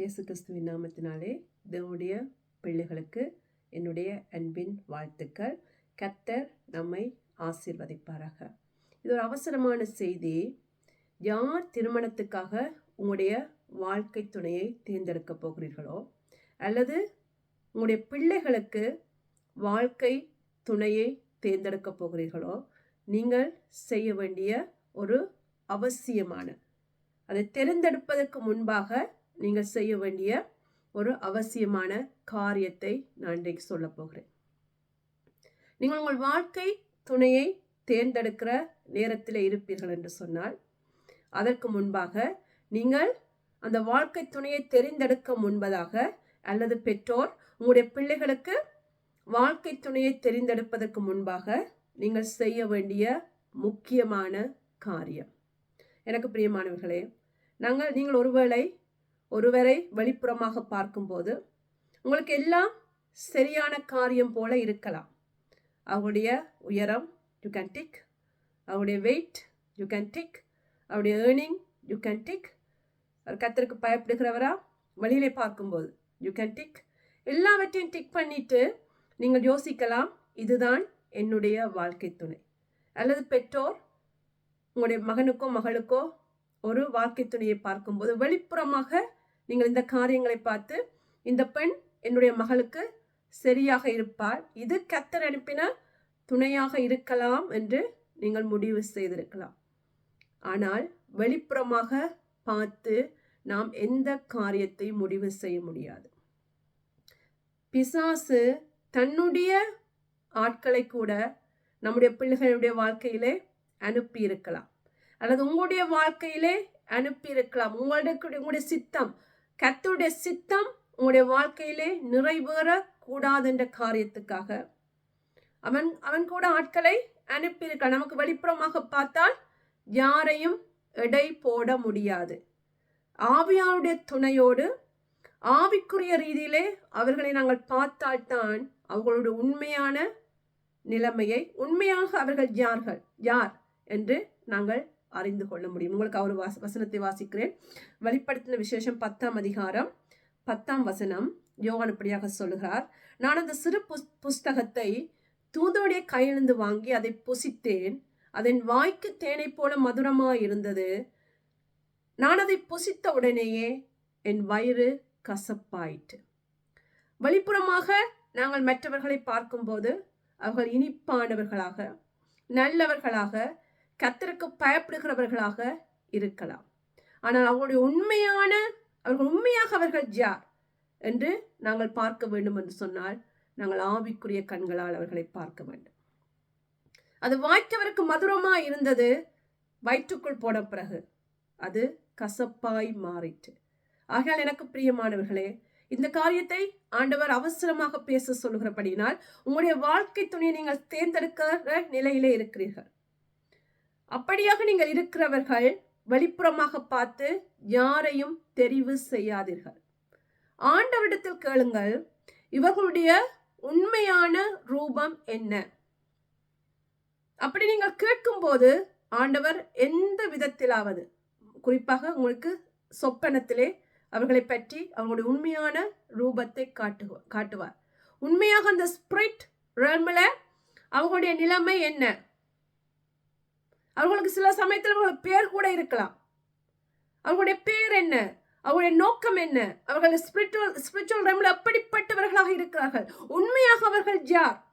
இயேசு கிறிஸ்துவின் நாமத்தினாலே தேவனுடைய பிள்ளைகளுக்கு என்னுடைய அன்பின் வாழ்த்துக்கள். கத்தர் நம்மை ஆசீர்வதிப்பாராக. இது ஒரு அவசரமான செய்தி. யார் திருமணத்துக்காக உங்களுடைய வாழ்க்கை துணையை தேர்ந்தெடுக்க போகிறீர்களோ அல்லது உங்களுடைய பிள்ளைகளுக்கு வாழ்க்கை துணையை தேர்ந்தெடுக்க போகிறீர்களோ நீங்கள் செய்ய வேண்டிய ஒரு அவசியமான அதை தேர்ந்தெடுப்பதற்கு முன்பாக நீங்கள் செய்ய வேண்டிய ஒரு அவசியமான காரியத்தை நான் இன்றைக்கு சொல்ல போகிறேன். நீங்கள் உங்கள் வாழ்க்கை துணையை தேர்ந்தெடுக்கிற நேரத்தில் இருப்பீர்கள் என்று சொன்னால் அதற்கு முன்பாக நீங்கள் அந்த வாழ்க்கை துணையை தெரிந்தெடுக்க முன்பதாக அல்லது பெற்றோர் உங்களுடைய பிள்ளைகளுக்கு வாழ்க்கை துணையை தெரிந்தெடுப்பதற்கு முன்பாக நீங்கள் செய்ய வேண்டிய முக்கியமான காரியம். எனக்கு பிரியமானவர்களே நாங்கள் நீங்கள் ஒருவேளை ஒருவரை வெளிப்புறமாக பார்க்கும்போது உங்களுக்கு எல்லாம் சரியான காரியம் போல இருக்கலாம். அவருடைய உயரம் யூ கேன் டிக் அவருடைய வெயிட் யூ கேன் டிக் அவருடைய ஏர்னிங் யூ கேன் டிக் அவர் கத்தருக்கு பயப்படுகிறவரா? வழியிலே பார்க்கும்போது யூ கேன் டிக் எல்லாவற்றையும் டிக் பண்ணிட்டு நீங்கள் யோசிக்கலாம் இதுதான் என்னுடைய வாழ்க்கை துணை. அல்லது பெற்றோர் உங்களுடைய மகனுக்கோ மகளுக்கோ ஒரு வாழ்க்கை துணையை பார்க்கும்போது வெளிப்புறமாக நீங்கள் இந்த காரியங்களை பார்த்து இந்த பெண் என்னுடைய மகளுக்கு சரியாக இருப்பார் இது கத்தர் அனுப்பின துணையாக இருக்கலாம் என்று நீங்கள் முடிவு செய்திருக்கலாம். ஆனால் வெளிப்புறமாக பார்த்து நாம் எந்த காரியத்தை முடிவு செய்ய முடியாது. பிசாசு தன்னுடைய ஆட்களை கூட நம்முடைய பிள்ளைகளுடைய வாழ்க்கையிலே அனுப்பி இருக்கலாம் அல்லது உங்களுடைய வாழ்க்கையிலே அனுப்பி இருக்கலாம் உங்களுடைய உங்களுடைய சித்தம் கத்துடைய சித்தம் உங்களுடைய வாழ்க்கையிலே நிறைவேற காரியத்துக்காக. அவன் அவன் கூட ஆட்களை அனுப்பியிருக்கான் நமக்கு வெளிப்புறமாக பார்த்தால் யாரையும் எடை போட முடியாது. ஆவியாருடைய துணையோடு ஆவிக்குரிய ரீதியிலே அவர்களை நாங்கள் பார்த்தால்தான் அவர்களுடைய உண்மையான நிலைமையை உண்மையாக அவர்கள் யார்கள் யார் என்று நாங்கள் அறிந்து கொள்ள முடியும். உங்களுக்கு அவர் வாச வசனத்தை வாசிக்கிறேன். வெளிப்படுத்தின விசேஷம் பத்தாம் அதிகாரம் பத்தாம் வசனம். யோகான் இப்படியாக சொல்லுகிறார் நான் அந்த சிறு புஸ் புஸ்தகத்தை தூதோடைய கையிலிருந்து வாங்கி அதை புசித்தேன். அதன் வாய்க்கு தேனை போல மதுரமாக இருந்தது. நான் அதை புசித்த உடனேயே என் வயிறு கசப்பாயிற்று. வெளிப்புறமாக நாங்கள் மற்றவர்களை பார்க்கும்போது அவர்கள் இனிப்பானவர்களாக நல்லவர்களாக கத்தருக்கு பயப்படுகிறவர்களாக இருக்கலாம். ஆனால் அவர்களுடைய உண்மையான அவர்கள் உண்மையாக அவர்கள் யார் என்று நாங்கள் பார்க்க வேண்டும் என்று சொன்னால் நாங்கள் ஆவிக்குரிய கண்களால் அவர்களை பார்க்க வேண்டும். அது வாய்க்கவருக்கு மதுரமா இருந்தது வயிற்றுக்குள் போன பிறகு. அது கசப்பாய் மாறிட்டு ஆகையால் எனக்கு பிரியமானவர்களே இந்த காரியத்தை ஆண்டவர் அவசரமாக பேச சொல்கிறபடியினால் உங்களுடைய வாழ்க்கை துணியை நீங்கள் தேர்ந்தெடுக்கிற நிலையிலே இருக்கிறீர்கள். அப்படியாக நீங்கள் இருக்கிறவர்கள் வெளிப்புறமாக பார்த்து யாரையும் தெரிவு செய்யாதீர்கள். ஆண்டவரிடத்தில் கேளுங்கள் இவர்களுடைய உண்மையான ரூபம் என்ன? அப்படி நீங்கள் கேட்கும்போது ஆண்டவர் எந்த விதத்திலாவது குறிப்பாக உங்களுக்கு சொப்பனத்திலே அவர்களை பற்றி அவங்களுடைய உண்மையான ரூபத்தை காட்டு காட்டுவார். உண்மையாக அந்த ஸ்பிரிட் ரேமில் அவங்களுடைய நிலைமை என்ன? அவர்களுக்கு சில சமயத்தில் அவர்கள் பேர் கூட இருக்கலாம். அவர்களுடைய பேர் என்ன? அவருடைய நோக்கம் என்ன? அவர்கள் ஸ்பிரிச்சுவல் ஸ்பிரிச்சுவல் ரேமில் அப்படிப்பட்டவர்களாக இருக்கிறார்கள். உண்மையாக அவர்கள் யார்?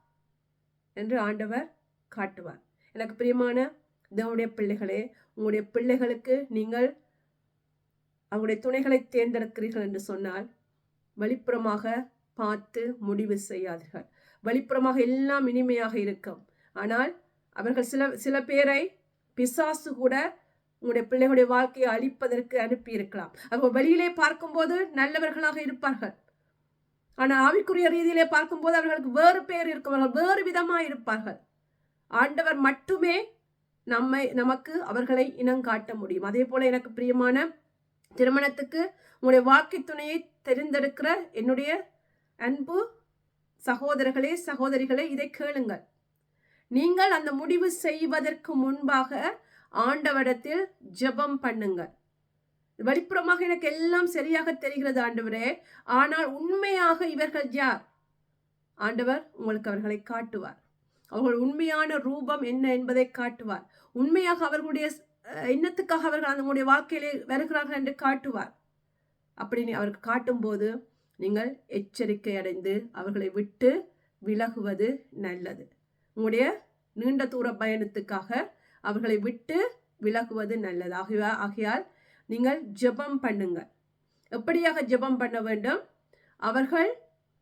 என்று ஆண்டவர் காட்டுவார். எனக்கு பிரியமான தேவனுடைய பிள்ளைகளே உங்களுடைய பிள்ளைகளுக்கு நீங்கள் அவங்களுடைய துணைகளை தேர்ந்தெடுக்கிறீர்கள் என்று சொன்னால் வெளிப்புறமாக பார்த்து முடிவு செய்யாதீர்கள். வெளிப்புறமாக எல்லாம் இனிமையாக இருக்கும். ஆனால் அவர்கள் சில சில பேரை பிசாசு கூட உங்களுடைய பிள்ளைகளுடைய வாழ்க்கையை அழிப்பதற்கு அனுப்பி இருக்கலாம் அவங்க வெளியிலே பார்க்கும்போது நல்லவர்களாக இருப்பார்கள். ஆனால் ஆவிக்குரிய ரீதியிலே பார்க்கும்போது அவர்களுக்கு வேறு பேர் இருக்கும். வேறு விதமாக இருப்பார்கள். ஆண்டவர் மட்டுமே நம்மை நமக்கு அவர்களை இனங்காட்ட முடியும். அதே போல எனக்கு பிரியமான திருமணத்துக்கு உங்களுடைய வாழ்க்கை துணையை தெரிந்தெடுக்கிற என்னுடைய அன்பு சகோதரர்களே சகோதரிகளே இதை கேளுங்கள். நீங்கள் அந்த முடிவு செய்வதற்கு முன்பாக ஆண்டவடத்தில் ஜெபம் பண்ணுங்கள் வெளிப்புறமாக எனக்கு எல்லாம் சரியாக தெரிகிறது ஆண்டவரே. ஆனால் உண்மையாக இவர்கள் யார்? ஆண்டவர் உங்களுக்கு அவர்களை காட்டுவார். அவர்கள் உண்மையான ரூபம் என்ன என்பதை காட்டுவார். உண்மையாக அவர்களுடைய எண்ணத்துக்காக அவர்கள் அவங்களுடைய வாழ்க்கையிலே வருகிறார்கள் என்று காட்டுவார். அப்படி நீ அவருக்கு காட்டும்போது நீங்கள் எச்சரிக்கை அடைந்து அவர்களை விட்டு விலகுவது நல்லது. உங்களுடைய நீண்ட தூர பயணத்துக்காக அவர்களை விட்டு விலகுவது நல்லது. ஆகிய ஆகையால் நீங்கள் ஜெபம் பண்ணுங்கள் எப்படியாக ஜெபம் பண்ண வேண்டும்? அவர்கள்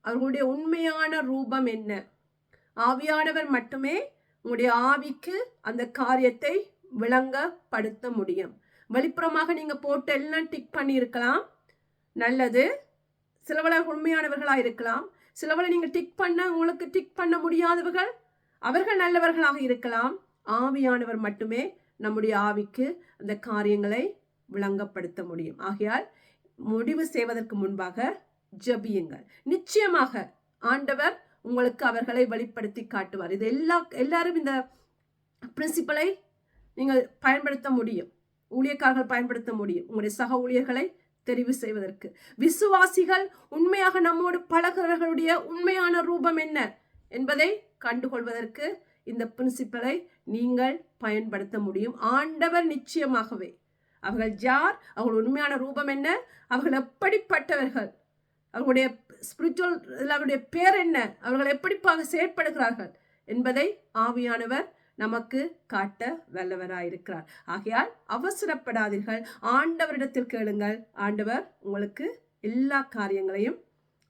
அவர்களுடைய உண்மையான ரூபம் என்ன? ஆவியானவர் மட்டுமே உங்களுடைய ஆவிக்கு அந்த காரியத்தை விளங்கப்படுத்த முடியும். வெளிப்புறமாக நீங்கள் போட்டு எல்லாம் டிக் பண்ணியிருக்கலாம். நல்லது. சிலவள உண்மையானவர்களாக இருக்கலாம் சிலவளை நீங்கள் டிக் பண்ண உங்களுக்கு டிக் பண்ண முடியாதவர்கள் அவர்கள் நல்லவர்களாக இருக்கலாம். ஆவியானவர் மட்டுமே நம்முடைய ஆவிக்கு அந்த காரியங்களை விளங்கப்படுத்த முடியும். ஆகையால் முடிவு செய்வதற்கு முன்பாக ஜபியுங்கள். நிச்சயமாக ஆண்டவர் உங்களுக்கு அவர்களை வெளிப்படுத்தி காட்டுவார். இது எல்லா எல்லாரும் இந்த பிரின்சிபலை நீங்கள் பயன்படுத்த முடியும். ஊழியக்காரர்கள் பயன்படுத்த முடியும். உங்களுடைய சக ஊழியர்களை தெரிவு செய்வதற்கு. விசுவாசிகள் உண்மையாக நம்மோடு பழகிறவர்களுடைய உண்மையான ரூபம் என்ன என்பதை கண்டுகொள்வதற்கு இந்த பிரின்சிபலை நீங்கள் பயன்படுத்த முடியும். ஆண்டவர் நிச்சயமாகவே. அவர்கள் யார்? அவர்கள் உண்மையான ரூபம் என்ன? அவர்கள் எப்படிப்பட்டவர்கள்? அவர்களுடைய ஸ்பிரிச்சுவல் அவருடைய பேர் என்ன? அவர்கள் எப்படிப்பாக செயற்படுகிறார்கள் என்பதை ஆவியானவர் நமக்கு காட்ட வல்லவராயிருக்கிறார். ஆகையால் அவசரப்படாதீர்கள். ஆண்டவரிடத்தில் கேளுங்கள். ஆண்டவர் உங்களுக்கு எல்லா காரியங்களையும்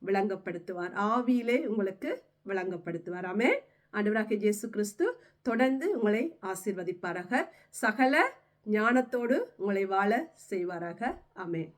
விளங்கப்படுத்துவார். ஆவியிலே உங்களுக்கு விளங்கப்படுத்துவார். ஆமே ஆண்டவராகிய இயேசு கிறிஸ்து தொடர்ந்து உங்களை ஆசீர்வதிப்பாராக. சகல ஞானத்தோடு உங்களை வாழ செய்வாராக. ஆமென்.